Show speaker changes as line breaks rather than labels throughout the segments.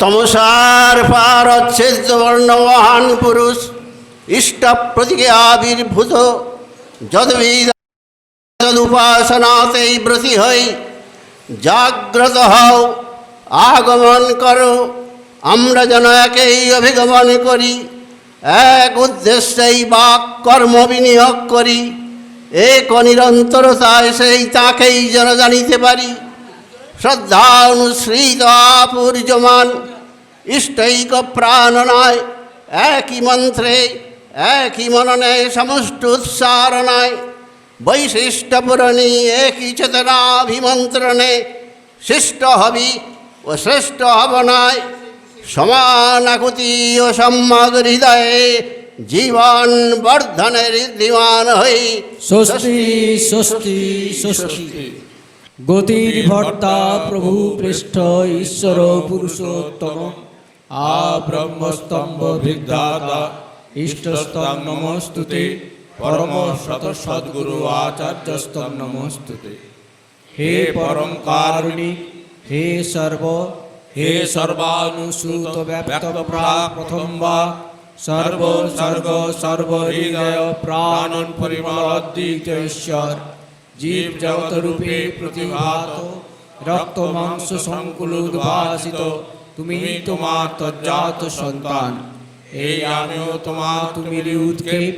তমসার পার অচ্ছেদ্য বর্ণ মহান পুরুষ, ইষ্ট প্রতীকে আবির্ভূত যদবিদ উপাসনাতেই ব্রতী হই, জাগ্রত হও, আগমন করো, আমরা যেন একেই অভিগমন করি, এক উদ্দেশ্যেই বাক কর্ম বিনিয়োগ করি, এক নিরন্তরতায় সেই তাকেই যেন জানিতে পারি। শ্রদ্ধা অনুসৃত আপূর্যমান ইষ্টৈক প্রাণ নয় একই মন্ত্রে, একই মননে সমষ্ট বৈশিষ্ট্য পূরণী একই চেতনাভিমন্ত্রণে শিষ্ট হবি ও শ্রেষ্ঠ হবনায় সমান আকুতি ও সম্যক হৃদয়ে জীবন বর্ধনের ঋদ্ধিমান হই।
স্বস্তি স্বস্তি স্বস্তি। গতির ভর্তা প্রভু পৃষ্ঠ ঈশ্বর পুরুষোত্তম। আ ব্রহ্মস্তম্ভ বিদ্যাতা। ইষ্টস্তম নমস্তুতে। পরম শত সদ্গুরু আচার্যস্তম নমস্তুতে। হে পরম কারুণিক হে সর্ব হে সর্বানুসূত প্রাক প্রথম বা সর্ব সর্গ সর্ব হৃদয় প্রাণ পরিমল অদ্বিত ঈশ্বর। জীব জগত রূপে প্রতিভাত রক্ত মাংস সংকুল উদ্ভাসিত তুমি তোমার তজ্জাত সন্তান। এই আমিও তোমার তুমি উৎক্ষেপ,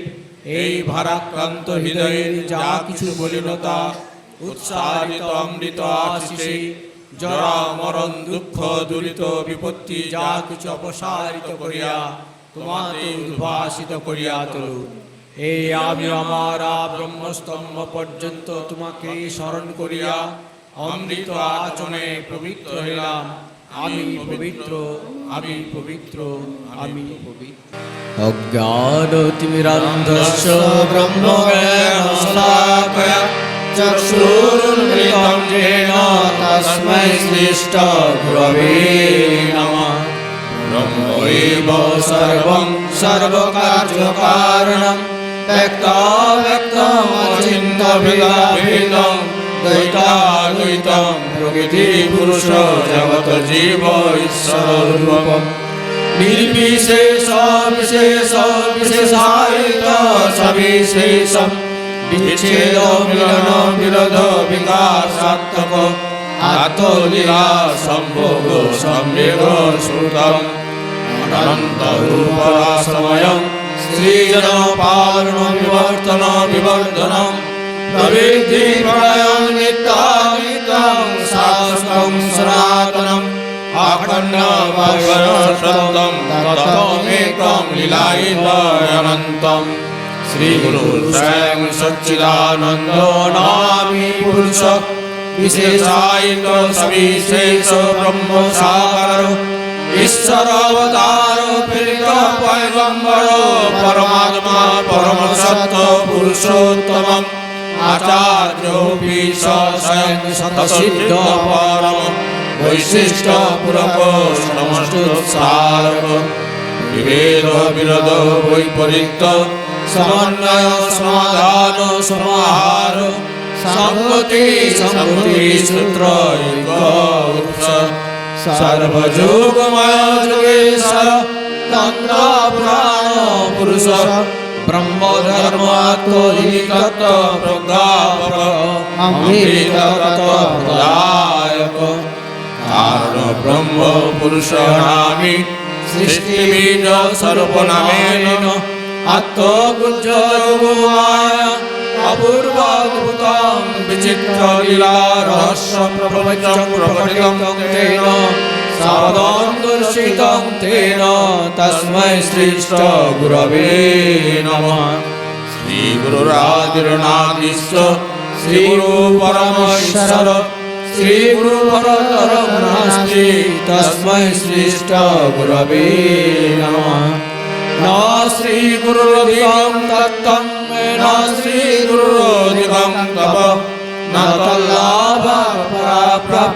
এই ভারাক্রান্ত হৃদয়ের যা কিছু মলিনতা, উৎসাহিত অমৃত আশিসে, জরা মরণ দুঃখ দুরিত বিপত্তি যা কিছু অপসারিত করিয়া তোমাতে উদ্ভাসিত করিয়া তোলো এই আমি আমার ব্রহ্মস্তম্ভ পর্যন্ত তোমাকে স্মরণ করিয়া অমৃত আচনে পবিত্র হইলাম। আমি পবিত্র আমি পবিত্র আমি পবিত্র। অজ্ঞানতিমিরান্ধস্য ব্রহ্মজ্ঞানশ্লাকয়া চক্ষুরুন্মৃতং যেন তস্मै শ্রেষ্ঠ গুরবে নমঃ। ব্রহ্মৈব সর্বং সর্বকার্যকারণম ব্যক্তমচিন্তভিলাভিতম দ্বৈতাদ্বৈতম প্রকৃতি, পুরুষ জগত জীব, ঈশ্বর রূপম নির্বিশেষ, বিশেষ, বিশেষায়িত সবিশেষম বিচ্ছেদ, মিলন, বিরোধ বিকাশাত্মক আত্মলীলা, সম্ভোগ, সম্বেগ শ্রুতম অনন্ত রূপরাসময়ম श्रीजन पालन विवर्तन विवर्धनम् प्रवृद्धि प्रलयं नित्यानित्यं शाश्वतं सनातनम् अखण्ड भगवतं तत्त्वमेकं लीलायितमनन्तम् श्रीगुरु स्वयं सच्चिदानन्द नामी पुरुष विशेषायित सविशेष ब्रह्म ঈশ্বর অবতার প্রেরিত পয়গম্বর পরমাত্মা পরম সত্য পুরুষোত্তম আচার্য স্বয়ং শতসিদ্ধ পরম বৈশিষ্ট পুরক সমস্তুৎসারক বিভেদ বিরোধ, বৈপরীত্য, সমন্বয়, সমাধান, সমাহার। সঙ্গতি সঙ্গতি সূত্র উৎস। सर्वयोगमयोगेश्वर तन्त्रपुराणो पुरुष ब्रह्मधर्मात्मोदिकत्व प्रज्ञापक अमृतत्वप्रदायक कारण ब्रह्म पुरुष नामि सृष्टिबीज स्वरूपनामेन आत्मगुज्जयोगमाय অপূর্বাদ্ভুতং বিচিত্র লীলা রহস্য প্রপঞ্চং প্রকটিতং তেন সাবদং দর্শিতং তেন তস্মৈ শ্রীষ্ট গুরবে নমঃ শ্রী গুরুরাদিরনাথিষ্ঠ শ্রী গুরু পরমেশ্বর শ্রী গুরু পরতরম তস্মৈ শ্রীষ্ট গুরবে নমঃ নমঃ শ্রী গুরুদেবং দত্তং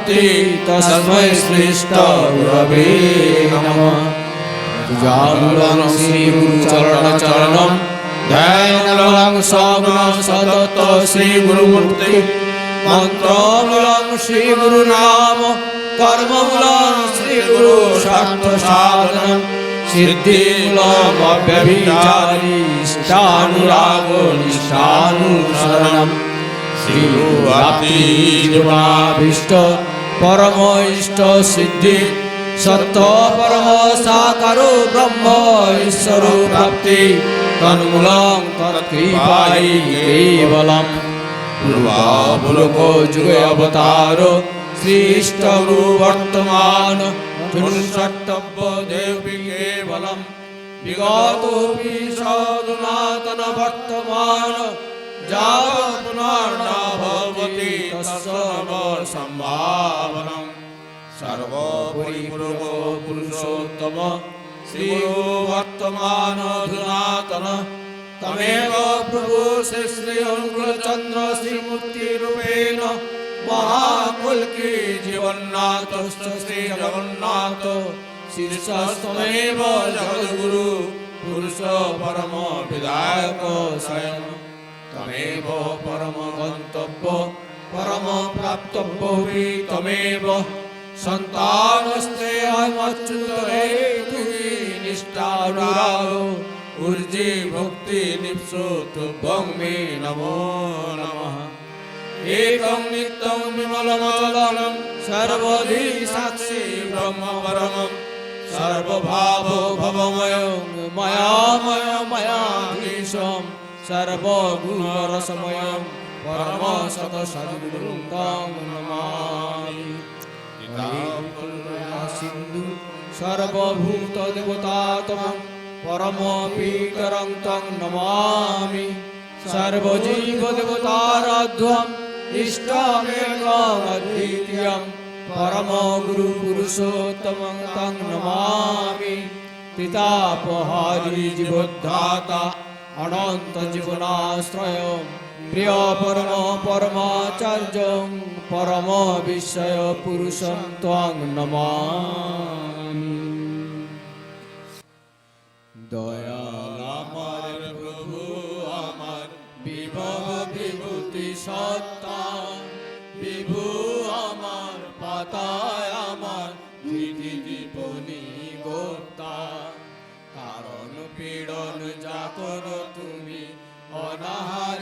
ধাত্রী তস্মৈ সৃষ্ট রবে নম। জানুলং শ্রী গুরু চরণ চরণম ধ্যানলং সগ্ন সতত শ্রী গুরু মূর্তি মন্ত্রমূলং শ্রী গুরু নাম কর্মমূলং শ্রী গুরু সার্থ সাধনম সিদ্ধিমূলম অব্যভিচারী ইষ্টানুরাগ নিষ্ঠানুসরণম শ্রী গুরু আপনি জীবনাভীষ্ট পরম ইষ্ট সিদ্ধি। সত্য, পরম, সাকার, ব্রহ্ম, ঈশ্বর প্রাপ্তি। তন্মূলম তৎকৃপাই কেবলম। পূর্বাবলোক অবতার শ্রীষ্ট বর্তমান। দেবী কেবলম। বিগত বর্তমান। যাবৎ সর্বপরিপূর্ণ পুরুষোত্তম শ্রী বর্তমান ধুনাতন তমেব প্রভু শ্রী শ্রী অনুকূলচন্দ্র শ্রীমূর্তি রূপেণ মহাকুলকি জীবন্নাথ শ্রী জগন্নাথ শীর্ষস্তমেব জগদ্গুরু, পুরুষ পরম বিধায়ক স্বয়ং। তমেব পরম গন্তব্য, পরম প্রাপ্তব্য তমেব। সন্তানস্তে অচ্যুত তুমি নিষ্ঠানুরাগ। ঊর্জি ভক্তি নিপসু তুভ্যং মে নমো নমঃ। একং নিত্যং বিমলমচলনম, সর্বধি সাক্ষী ব্রহ্ম পরমম সর্বভাব ভবময় ময়াময় ময়াধীশম সর্বগুণরসময়ম পরম সত সদ্গুরুং তং নমামি। সিন্ধু সর্বভূত দেবতাতম পরম পীতরং তং নমামি। সর্বজীব দেবতারাধ্যম ইষ্টমেকম অদ্বিতীয়ম পরম গুরু পুরুষোত্তমং তং নমামি। পিতাপহারি জীবোদ্ধাতা, অনন্ত জীবনাশ্রয় প্রিয় পরম পরমাচার্য পরম বিস্ময় পুরুষম ত্বং নমামি। দয়াল আমার প্রভু, আমার বিভব বিভূতি সত্তা। বিভু আমার পাতায় আমার ধীতি দীপনি গোপ্তা কারণ পীড়ন যা করো তুমি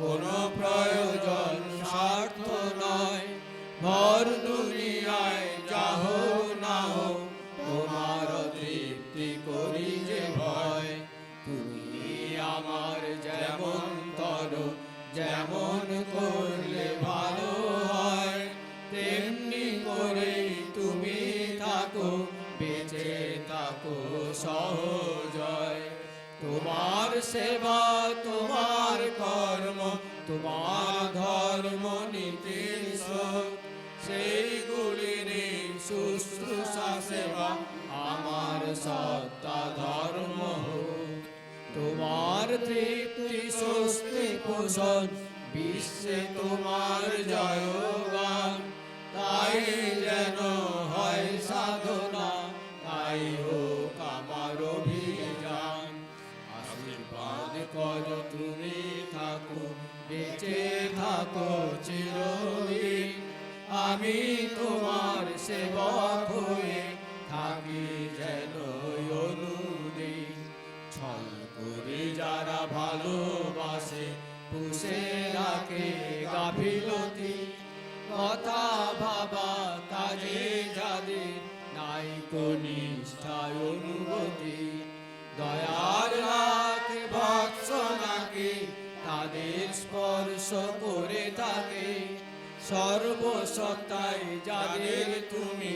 কোনো প্রয়োজন স্বার্থ নয়। ভর দুনিয়ায় যাহ না হোক তোমার তৃপ্তি করি যে ভয়। তুমি আমার যেমন তর, যেমন করলে ভালো হয়। তেমনি করে তুমি থাকো, বেঁচে থাকো সহজয়। তোমার সেবা তোমার তোমার ধর্ম নীতি সেইগুলির শুশ্রূষা সেবা আমার সত্তা ধর্ম তোমার তৃপ্তি স্বস্তি পোষণ, বিশ্বে তোমার জয়গান। তাই যেন হয় সাধনা, তাই হোক আমার অভিযান। আশীর্বাদ কর তুমি বেঁচে থাকো চিরদিন। আমি তোমার সেবক। করে থাকে সর্বসত্তাই যাদের তুমি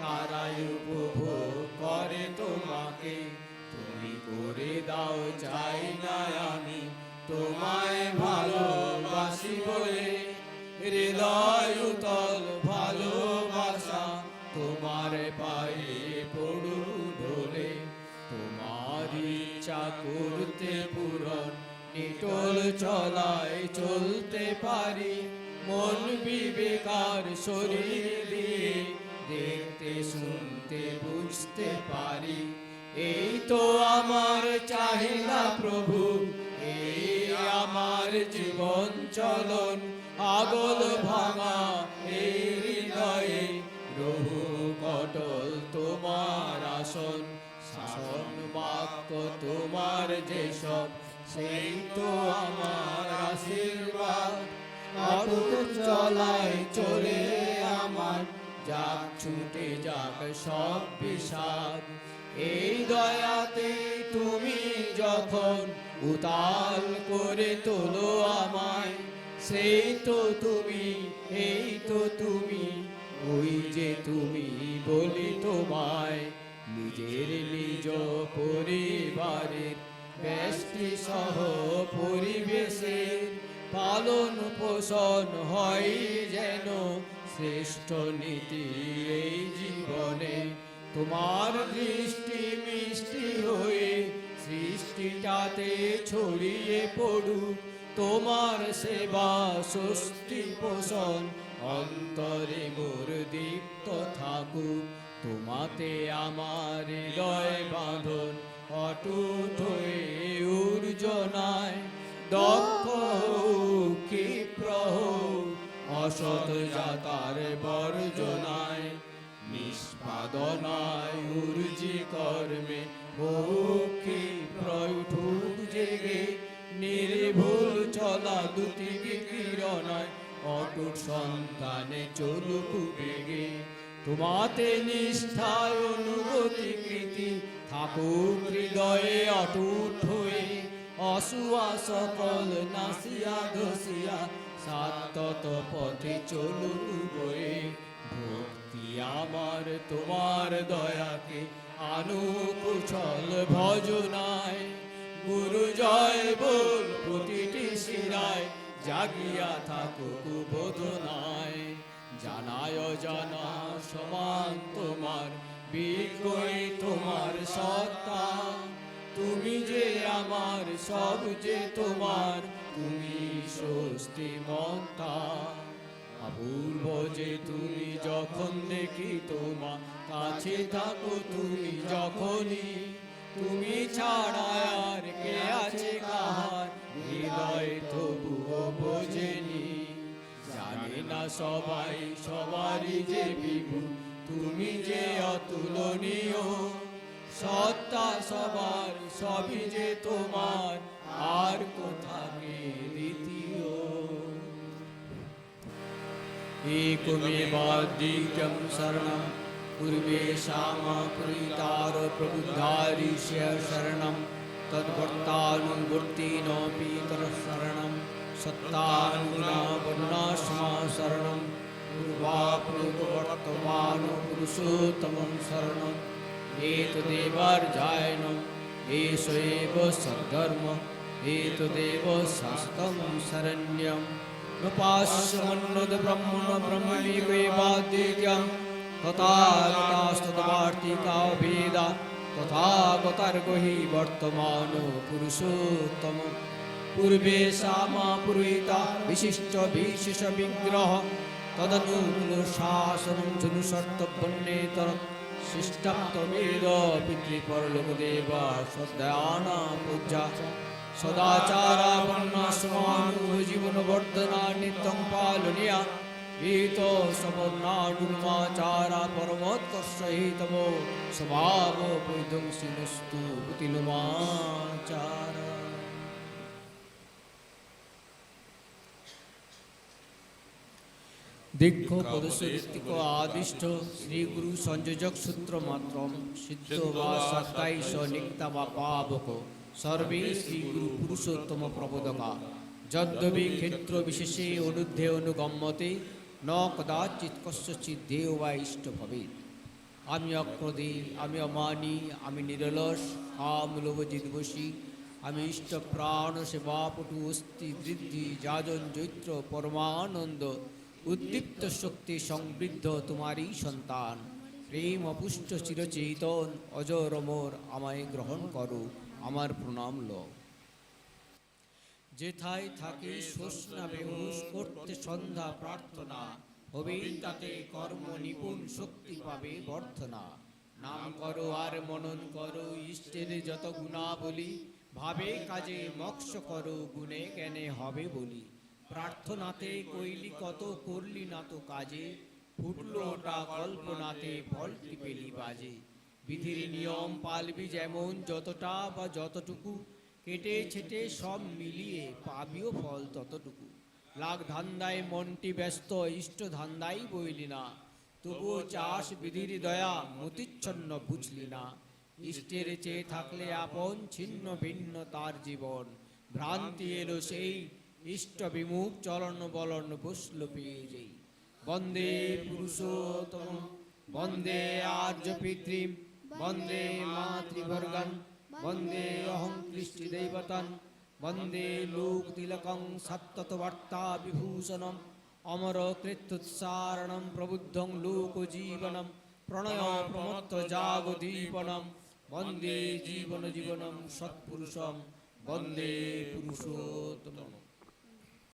তারাই উপভোগ করে তোমাকে। তুমি করে দাও চাই না আমি তোমায় ভালোবাসি বলে, হৃদয় উতল ভালোবাসা তোমার পায়ে পড়ু ঢোলে। তোমারই চাকুর নিটল চলায় চলতে পারি। মন বিবেকার শরীর দেখতে, শুনতে, বুঝতে পারি। এই তো আমার চাহিদা প্রভু, এই আমার জীবন চলন। আগল ভাঙা এই হৃদয়ে রহু কটল তোমার আসন। শাসন বাক্য তোমার যেসব সেই তো আমার আশীর্বাদ। অটুট চলায় চলে আমার, যাক ছুটে যাক সব বিষাদ। এই দয়াতে তুমি যখন উতাল করে তোলো আমায়, সেই তো তুমি, এই তো তুমি, ওই যে তুমি বলি তোমায়। নিজের নিজ পরিবারের ব্যষ্টি সহ পরিবেশের পালন পোষণ হয় যেন শ্রেষ্ঠ নীতি এই জীবনে। তোমার দৃষ্টি মিষ্টি হয়ে সৃষ্টিটাতে ছড়িয়ে পড়ুক। তোমার সেবা স্বস্তি পোষণ অন্তরে মোর দীপ্ত থাকুক। তোমাতে আমার হৃদয় বাঁধন অটুট উর্জনায় দক্ষ হোক ক্ষিপ্র হোক অসৎ জাতার নিষ্পাদনায় উর্জি কর্মে মুখে প্রয়ঠুক নির্ভুল চলা দুটি কিরণায় অটুট সন্তানে চলুক বেগে। তোমাতে নিষ্ঠায় অনুগতি কৃতি থাকুক হৃদয়ে অটুট হয়ে অসুয়া সকল নাসিয়া ঘসিয়া সাতত পথে চলুক বয়ে ভক্তি আমার তোমার দয়াকে আনুকুচল ভজনায়। গুরু জয় বল প্রতিটি শিরায়, জাগিয়া থাকুক বোধনায়। জানায় জানা সমান তোমার বিজ্ঞই তোমার সত্তা। তুমি যে আমার, সব যে তোমার, তুমি স্বস্তি মন্তা অপূর্ব যে তুমি যখন দেখি তোমার কাছে থাকো, তুমি যখনই, তুমি ছাড়া না সবাই সবারই যে বিভু তুমি যে অতুলনীয় সত্তা সবার সবই যে তোমার আর কোথাকে দ্বিতীয় एकमेवाद्वितीयं शरणं पूर्वे श्यामकृतार प्रबुद्धारीश्य शरणं तद्भर्तानुवर्तिनोऽपि शरणं सत्तानुगुणावर्णाश्मा शरणं पूर्वापूर्ववर्तमानो पुरुषोत्तमं शरणम् एतदेवार्जायनम् एष एव सद्धर्म एतदेव शास्त्रं शरण्यम् न पाश्यमन्नद ब्रह्मण ब्रह्मणिवेवाद्यं तथागतास्तवार्तिका वेदा तथागतार्गो हि वर्तमानो पुरुषोत्तम पूर्वे सामा पुरोहिता विशिष्ट विशेष विग्रह तदनुकूल शासनं जनुषर्तव्यन्नेतर शिष्टत्वमेद पितृपरलोकदेवा श्रद्धाना पूजा सदाचारावन्नाश्रमानुभजीवनवर्धना नित्यं पालनीया एतो समर्णानुमाचारा परमोत्कर्षहितमो स्वभाव परिध्वंसिनस्तु पुतिनुमाचार দীর্ঘ পদস্যভিত্তিক আদিষ্ট শ্রী গুরু সংযোজক সূত্র মাত্র সিদ্ধ বা সত্তাইশ নিক্তা বা পাবক। সর্বে শ্রী গুরু পুরুষোত্তম প্রবোদকা যদ্যপি ক্ষেত্র বিশেষে অনুদ্ধে অনুগম্যতে ন কদাচিৎ কস্যচিৎ দেহ বা ইষ্ট ভবে আমি অক্রদে আমি অমানি আমি নিরলস আমূলবজিদ্বসী আমি ইষ্ট প্রাণ সেবাপটু অস্থি বৃদ্ধি যাজন চৈত্র পরমানন্দ। উদ্দীপ্ত শক্তি সমৃদ্ধ তোমারই সন্তান। প্রেম অপুষ্ট চিরচেতন অজরমর আমায় গ্রহণ করো, আমার প্রণাম ল যেথায় থাকে শোষণা বেহুশ, করতে সন্ধ্যা প্রার্থনা, হবেই তাতে কর্ম নিপুণ, শক্তি পাবে বর্ধনা। নাম করো আর মনন করো, ইষ্টের যত গুণা বলি ভাবে কাজে মক্ষ করো, গুণে জ্ঞানে হবে বলি। প্রার্থনাতে কইলি কত করলি না তো কাজে? ফুটলো ওটা কল্পনাতে ফলটি পেলি বাজে। বিধির নিয়ম পালবি যেমন যতটা বা যতটুকু। কেটে ছেটে সব মিলিয়ে পাবিও ফল ততটুকু। লাগ ধান্দায় মনটি ব্যস্ত, ইষ্ট ধান্দাই বইলি না। তবুও চাষ বিধির দয়া মতিচ্ছন্ন বুঝলি না। ইষ্টের চেয়ে থাকলে আপন ছিন্ন ভিন্ন তার জীবন। ভ্রান্তি এলো সেই ইষ্ট বিমুখ চলন বলন বসল পেয়ে যেই বন্দে পুরুষোত্তম, বন্দে আর্য পিতৃম, বন্দে মাতৃভর্গন বন্দে অহং কৃষ্টি দৈবতন বন্দে লোক তিলকং সত্যতবার্তা বিভূষণম, অমর কৃত্যুৎসারণম প্রবুদ্ধং লোকজীবনম প্রণয় প্রমত্ত জাগদীপনম বন্দে জীবন জীবনম সৎপুরুষম, বন্দে পুরুষোত্তম।